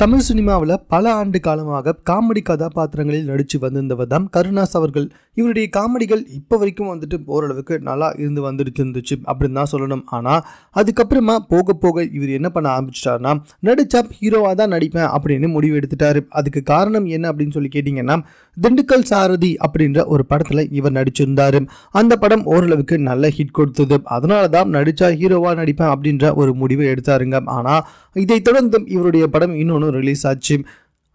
தமிழ் சினிமாவில் பல ஆண்டு காலமாக காமெடி கதாபாத்திரங்களில் நடித்து வந்திருந்தவர் தான் கருணாஸ் அவர்கள். இவருடைய காமெடிகள் இப்போ வரைக்கும் வந்துட்டு ஓரளவுக்கு நல்லா இருந்து வந்துட்டு இருந்துச்சு அப்படின்னு தான் சொல்லணும். ஆனால் அதுக்கப்புறமா போக போக இவர் என்ன பண்ண ஆரம்பிச்சிட்டாருன்னா நடிச்சா ஹீரோவாக தான் நடிப்பேன் அப்படின்னு முடிவு எடுத்துட்டாரு. அதுக்கு காரணம் என்ன அப்படின்னு சொல்லி கேட்டிங்கன்னா திண்டுக்கல் சாரதி அப்படின்ற ஒரு படத்தில் இவர் நடிச்சிருந்தார். அந்த படம் ஓரளவுக்கு நல்ல ஹிட் கொடுத்தது. அதனால தான் நடிச்சா ஹீரோவாக நடிப்பேன் அப்படின்ற ஒரு முடிவை எடுத்தாருங்க. ஆனால் இதைத் தொடர்ந்து இவருடைய படம் இன்னொன்று ரிலீஸ் ஆச்சு.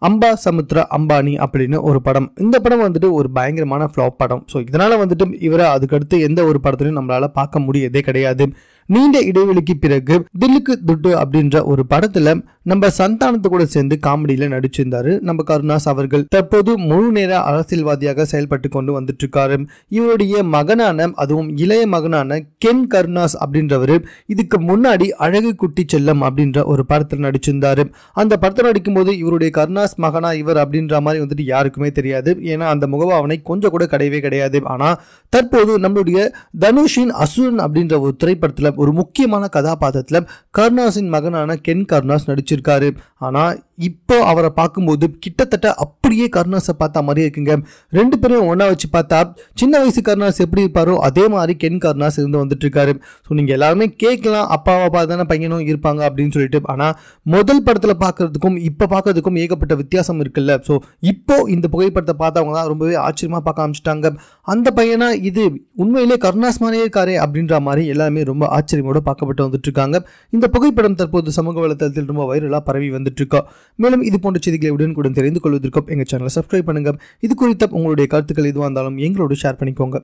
அம்பா சமுத்ரா அம்பானி அப்படின்னு ஒரு படம். இந்த படம் வந்துட்டு ஒரு பயங்கரமான ஃப்ளாப் படம். ஸோ இதனால் வந்துட்டு இவரை அதுக்கடுத்து எந்த ஒரு படத்துலையும் நம்மளால் பார்க்க முடியதே கிடையாது. நீண்ட இடைவெளிக்கு பிறகு தில்லுக்கு துட்டு அப்படின்ற ஒரு படத்துல நம்ம சந்தானத்து கூட சேர்ந்து காமெடியில நடிச்சிருந்தாரு நம்ம கருணாஸ் அவர்கள். தற்போது முழு நேர அரசியல்வாதியாக செயல்பட்டு கொண்டு வந்துட்டு இருக்காரு இவருடைய மகனான அதுவும் இளைய மகனான கென் கருணாஸ் அப்படின்றவர் இதுக்கு முன்னாடி அழகு குட்டி செல்லம் அப்படின்ற ஒரு படத்தில் நடிச்சிருந்தாரு. அந்த படத்தில் நடிக்கும் போது இவருடைய கருணாஸ் மகனா இவர் அப்படின்ற மாதிரி வந்துட்டு யாருக்குமே தெரியாது. ஏன்னா அந்த முகபாவனை கொஞ்சம் கூட கிடையவே கிடையாது. ஆனால் தற்போது நம்மளுடைய தனுஷின் அசுரன் அப்படின்ற ஒரு திரைப்படத்தில் ஒரு முக்கியமான கதாபாத்திரத்தில் கருணாஸின் மகனான கென் கருணாஸ் நடிச்சிருக்காரு. ஆனால் இப்போ அவரை பார்க்கும்போது கிட்டத்தட்ட அப்படியே கருணாஸை பார்த்தா மாதிரியே இருக்குங்க. ரெண்டு பேரையும் ஒன்றா வச்சு பார்த்தா சின்ன வயசு கருணாஸ் எப்படி இருப்பாரோ அதே மாதிரி கென் கருணாஸ் இருந்து வந்துட்டு இருக்காரு ஸோ நீங்கள் எல்லாருமே கேட்கலாம் அப்பாவை பார்த்து பையனும் இருப்பாங்க அப்படின்னு சொல்லிட்டு. ஆனால் முதல் படத்தில் பார்க்கறதுக்கும் இப்போ பார்க்கறதுக்கும் ஏகப்பட்ட வித்தியாசம் இருக்குல்ல. ஸோ இப்போ இந்த புகைப்படத்தை பார்த்தவங்க தான் ரொம்பவே ஆச்சரியமாக பார்க்க ஆரம்பிச்சிட்டாங்க. அந்த பையனா இது உண்மையிலே கருணாஸ் மாதிரியே இருக்காரே அப்படின்ற மாதிரி எல்லாருமே ரொம்ப ஆச்சரியமோட பார்க்கப்பட்டு வந்துட்டு இருக்காங்க இந்த புகைப்படம் தற்போது சமூக வலைத்தளத்தில் ரொம்ப வைரலாக பரவி வந்துட்டு இருக்கா மேலும் இது போன்ற செய்திகளை உடனுக்குடன் தெரிந்து கொள்வதற்கும் எங்கள் சேனலை சப்ஸ்கிரைப் பண்ணுங்கள் இது குறித்த உங்களுடைய கருத்துக்கள் எதுவாக இருந்தாலும் எங்களோடு ஷேர் பண்ணிக்கோங்க.